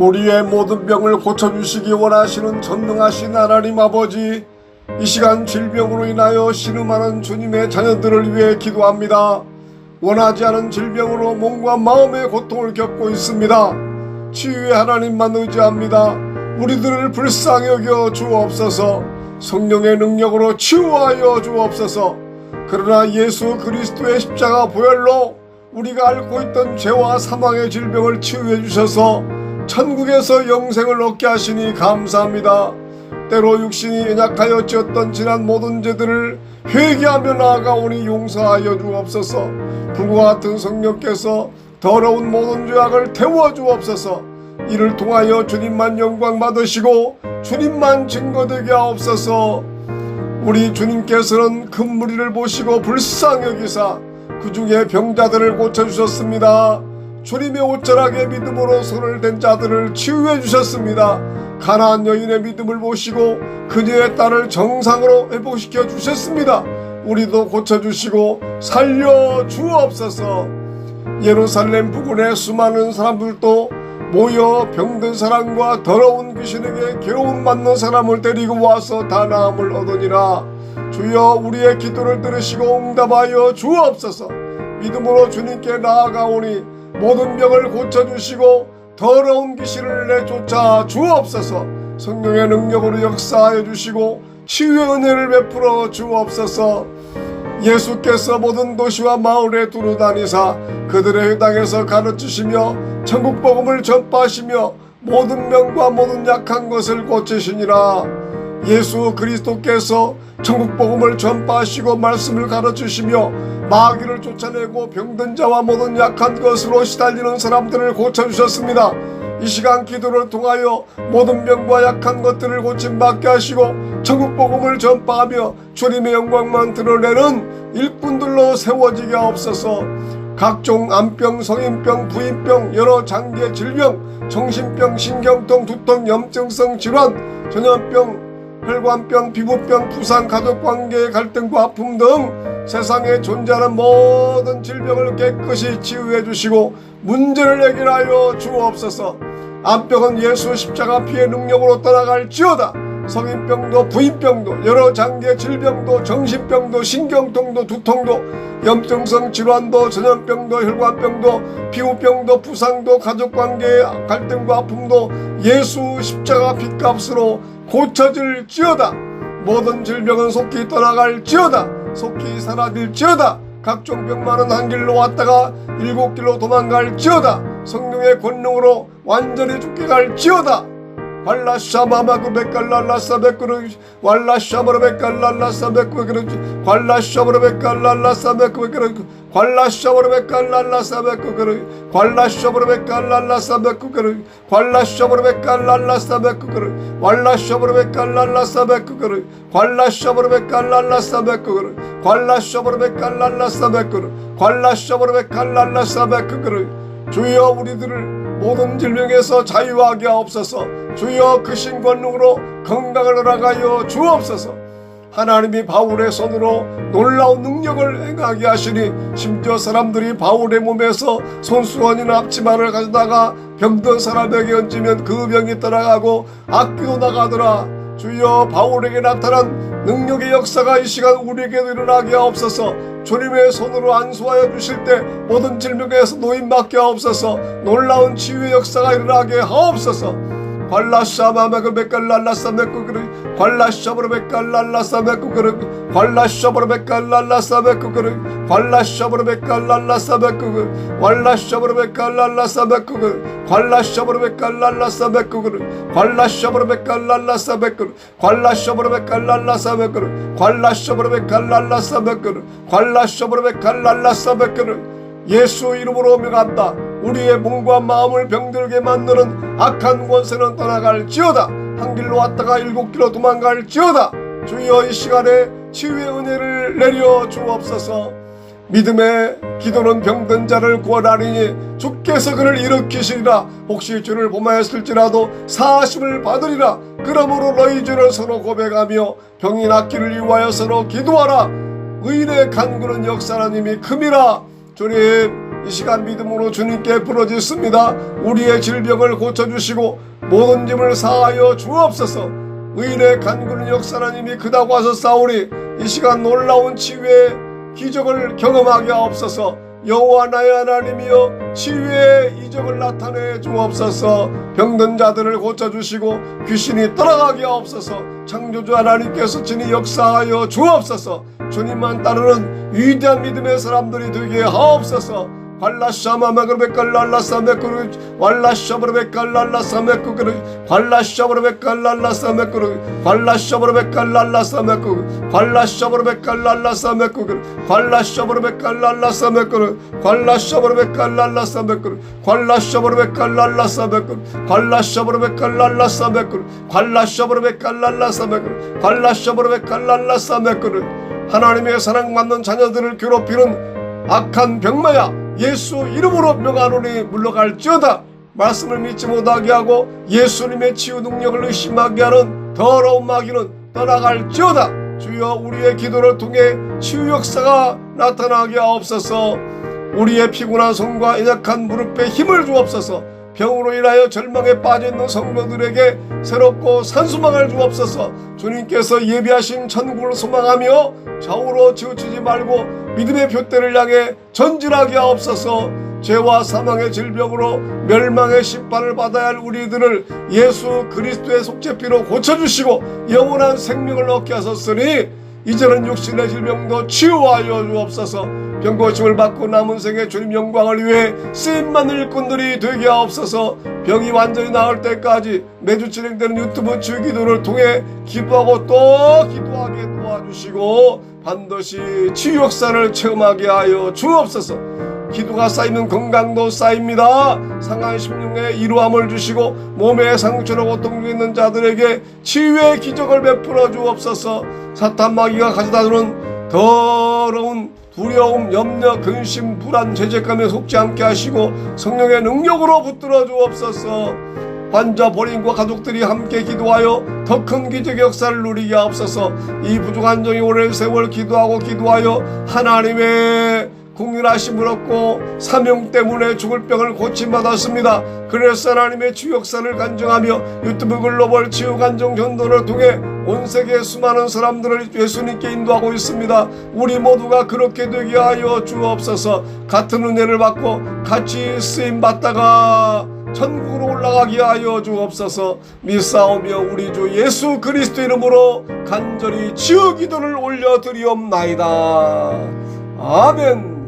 우리의 모든 병을 고쳐주시기 원하시는 전능하신 하나님 아버지, 이 시간 질병으로 인하여 신음하는 주님의 자녀들을 위해 기도합니다. 원하지 않은 질병으로 몸과 마음의 고통을 겪고 있습니다. 치유의 하나님만 의지합니다. 우리들을 불쌍히 여겨 주옵소서, 성령의 능력으로 치유하여 주옵소서, 그러나 예수 그리스도의 십자가 보혈로 우리가 앓고 있던 죄와 사망의 질병을 치유해 주셔서 천국에서 영생을 얻게 하시니 감사합니다. 때로 육신이 연약하여 지었던 지난 모든 죄들을 회개하며 나아가오니 용서하여 주옵소서. 불과 같은 성령께서 더러운 모든 죄악을 태워 주옵소서. 이를 통하여 주님만 영광 받으시고 주님만 증거되게 하옵소서. 우리 주님께서는 큰 무리를 보시고 불쌍히 여기사 그 중에 병자들을 고쳐주셨습니다. 주님의 옷자락에 믿음으로 손을 댄 자들을 치유해 주셨습니다. 가나안 여인의 믿음을 보시고 그녀의 딸을 정상으로 회복시켜 주셨습니다. 우리도 고쳐주시고 살려 주옵소서. 예루살렘 부근의 수많은 사람들도 모여 병든 사람과 더러운 귀신에게 괴로움 받는 사람을 데리고 와서 다 나음을 얻으니라. 주여 우리의 기도를 들으시고 응답하여 주옵소서. 믿음으로 주님께 나아가오니 모든 병을 고쳐주시고 더러운 귀신을 내쫓아 주옵소서. 성령의 능력으로 역사하여 주시고 치유의 은혜를 베풀어 주옵소서. 예수께서 모든 도시와 마을에 두루다니사 그들의 회당에서 가르치시며 천국 복음을 전파하시며 모든 명과 모든 약한 것을 고치시니라 예수 그리스도께서 천국 복음을 전파하시고 말씀을 가르치시며 마귀를 쫓아내고 병든 자와 모든 약한 것으로 시달리는 사람들을 고쳐주셨습니다. 이 시간 기도를 통하여 모든 병과 약한 것들을 고침받게 하시고 천국 복음을 전파하며 주님의 영광만 드러내는 일꾼들로 세워지게 하옵소서. 각종 암병, 성인병, 부인병, 여러 장기 질병, 정신병, 신경통, 두통, 염증성 질환, 전염병, 혈관병, 피부병, 부상, 가족관계의 갈등과 아픔 등 세상에 존재하는 모든 질병을 깨끗이 치유해 주시고 문제를 해결하여 주옵소서. 암병은 예수 십자가 피의 능력으로 떠나갈지어다. 성인병도 부인병도 여러 장기의 질병도 정신병도 신경통도 두통도 염증성 질환도 전염병도 혈관병도 피부병도 부상도 가족관계의 갈등과 아픔도 예수 십자가 핏값으로 고쳐질지어다. 모든 질병은 속히 떠나갈지어다. 속히 사라질지어다. 각종 병만은 한 길로 왔다가 일곱 길로 도망갈지어다. 성령의 권능으로 완전히 죽게 갈지어다 발라샤마마그 베칼랄라사베크르 왈라샤브르 베칼랄라사베크르 괄라샤브르 베칼랄라사베크르 괄라샤브르 베칼랄라사베크르 괄라샤브르 베칼랄라사베크르 괄라샤브르 베칼랄라사베크르 왈라샤브르 베칼랄라사베크르 괄라샤브르 베칼랄라사베크르 괄라샤브르 베칼랄라사베크르 괄라샤브르 베칼랄라사베크르 주여 우리들을 모든 질병에서 자유하게 하옵소서 주여 그 신 권능으로 건강을 허락하여 주옵소서. 하나님이 바울의 손으로 놀라운 능력을 행하게 하시니 심지어 사람들이 바울의 몸에서 손수건이나 앞치마를 가져다가 병든 사람에게 얹으면 그 병이 떠나가고 악기도 나가더라. 주여 바울에게 나타난 능력의 역사가 이 시간 우리에게도 일어나게 하옵소서 주님의 손으로 안수하여 주실 때 모든 질병에서 노인받게 하옵소서 놀라운 치유의 역사가 일어나게 하옵소서 ಕೊಲ್ಲಶಬೆಕಲ್ಲಸಬೆಕು ಕೊಲ್ಲಶಬರ್ಬೇಕಲ್ಲಸಬೆಕು ಕೊಲ್ಲಶಬರ್ಬೇಕಲ್ಲಸಬೆಕು ಕೊಲ್ಲಶಬರ್ಬೇಕಲ್ಲಸಬೆಕು ಒಳ್ಳಶಬರ್ಬೇಕಲ್ಲಸಬೆಕು ಕೊಲ್ಲಶಬರ್ಬೇಕಲ್ಲಸಬೆಕು ಕೊಲ್ಲಶಬರ್ಬೇಕಲ್ಲಸಬೆಕು ಕೊಲ್ಲಶಬರ್ಬೇಕಲ್ಲಸಬೆಕು ಕೊಲ್ಲಶಬರ್ಬೇಕಲ್ಲಸಬೆಕು ಕೊಲ್ಲಶಬರ್ಬೇಕಲ್ಲಸಬೆಕು ಯೇಸು ಇರುವರು ಮಿಗಂತ 우리의 몸과 마음을 병들게 만드는 악한 권세는 떠나갈지어다. 한 길로 왔다가 일곱 길로 도망갈지어다. 주여 이 시간에 치유의 은혜를 내려 주옵소서. 믿음의 기도는 병든 자를 구원하리니 주께서 그를 일으키시리라. 혹시 주를 범하였을지라도 사심을 받으리라. 그러므로 너희 주를 서로 고백하며 병이 낫기를 위하여 서로 기도하라. 의인의 간구는 역사라님이 큼이라. 주님 이 시간 믿음으로 주님께 부러졌습니다. 우리의 질병을 고쳐주시고 모든 짐을 사하여 주옵소서. 의인의 간구는 역사하님이 크다고 하셨사오니 이 시간 놀라운 치유의 기적을 경험하게 하옵소서. 여호와 나의 하나님이여 치유의 이적을 나타내 주옵소서. 병든 자들을 고쳐주시고 귀신이 떠나가게 하옵소서. 창조주 하나님께서 친히 역사하여 주옵소서. 주님만 따르는 위대한 믿음의 사람들이 되게 하옵소서 발라샤마마그르베칼랄라사메꾸르 발라샤브르베칼랄라사메꾸르 발라샤브르베칼랄라사메꾸르 발라샤브르베칼랄라사메꾸르 발라샤브르베칼랄라사메꾸르 발라샤브르베칼랄라사메꾸르 발라샤브르베칼랄라사메꾸르 발라샤브르베칼랄라사메꾸르 발라샤브르베칼랄라사메꾸르 발라샤브르베칼랄라사메꾸르 발라샤브르베칼랄라사메꾸르 하나님의 사랑받는 자녀들을 괴롭히는 악한 병마야 예수 이름으로 명하노니 물러갈지어다. 말씀을 믿지 못하게 하고 예수님의 치유 능력을 의심하게 하는 더러운 마귀는 떠나갈지어다. 주여 우리의 기도를 통해 치유 역사가 나타나게 하옵소서. 우리의 피곤한 손과 연약한 무릎에 힘을 주옵소서 병으로 인하여 절망에 빠져있는 성도들에게 새롭고 산소망을 주옵소서. 주님께서 예비하신 천국을 소망하며 좌우로 치우치지 말고 믿음의 표대를 향해 전진하게 하옵소서. 죄와 사망의 질병으로 멸망의 심판을 받아야 할 우리들을 예수 그리스도의 속죄피로 고쳐주시고 영원한 생명을 얻게 하셨으니 이제는 육신의 질병도 치유하여 주옵소서. 병고침을 받고 남은 생에 주님 영광을 위해 쓰임받는 일꾼들이 되게 하옵소서. 병이 완전히 나을 때까지 매주 진행되는 유튜브 주기도를 통해 기도하고 또 기도하게 도와주시고 반드시 치유 역사를 체험하게 하여 주옵소서 기도가 쌓이면 건강도 쌓입니다. 상한 심령에 이루함을 주시고 몸에 상처로 고통 중에 있는 자들에게 치유의 기적을 베풀어 주옵소서. 사탄 마귀가 가져다 주는 더러운 두려움, 염려, 근심, 불안, 죄책감에 속지 않게 하시고 성령의 능력으로 붙들어 주옵소서. 환자 본인과 가족들이 함께 기도하여 더 큰 기적 역사를 누리게 하옵소서. 이 부족한 정이 오랜 세월 기도하고 기도하여 하나님의 공일하심을 얻고 사명 때문에 죽을 병을 고침받았습니다. 그래서 하나님의 주 역사를 간증하며 유튜브 글로벌 치유 간증 전도를 통해 온 세계 수많은 사람들을 예수님께 인도하고 있습니다. 우리 모두가 그렇게 되게 하여 주옵소서. 같은 은혜를 받고 같이 쓰임 받다가 천국으로 올라가게 하여 주옵소서. 믿사오며 우리 주 예수 그리스도 이름으로 간절히 치유 기도를 올려드리옵나이다. 아멘.